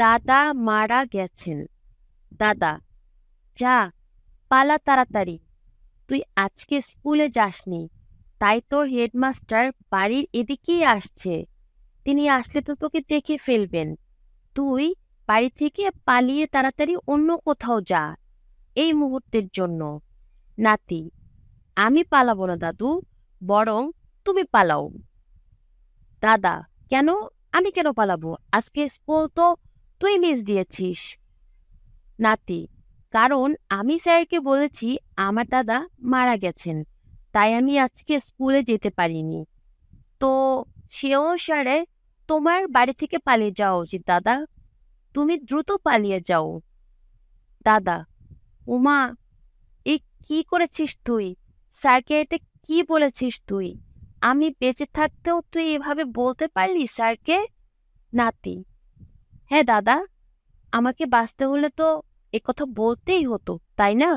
দাদা মারা গেছেন। দাদা, যা, পালা তাড়াতাড়ি। তুই আজকে স্কুলে যাসনি, তাই তোর হেডমাস্টার বাড়ির এদিকেই আসছে। তিনি আসলে তো তোকে দেখে ফেলবেন। তুই বাড়ি থেকে পালিয়ে তাড়াতাড়ি অন্য কোথাও যা, এই মুহূর্তের জন্য। নাতি, আমি পালাবো না দাদু, বরং তুমি পালাও। দাদা, কেন? আমি কেন পালাবো? আজকে স্কুল তো তুই মিস দিয়েছিস। নাতি, কারণ আমি স্যারকে বলেছি আমার দাদা মারা গেছেন, তাই আমি আজকে স্কুলে যেতে পারিনি। তো সে অনুসারে তোমার বাড়ি থেকে পালিয়ে যাওয়া উচিত দাদা, তুমি দ্রুত পালিয়ে যাও। দাদা, উমা এই কি করেছিস তুই? স্যারকে এটা কি বলেছিস তুই? আমি বেঁচে থাকতেও তুই এভাবে বলতে পারলি স্যারকে? নাতি হ্যাঁ দাদা। আমাকে বাঁচতে হলে তো কথা বলতেই হতো তাই না?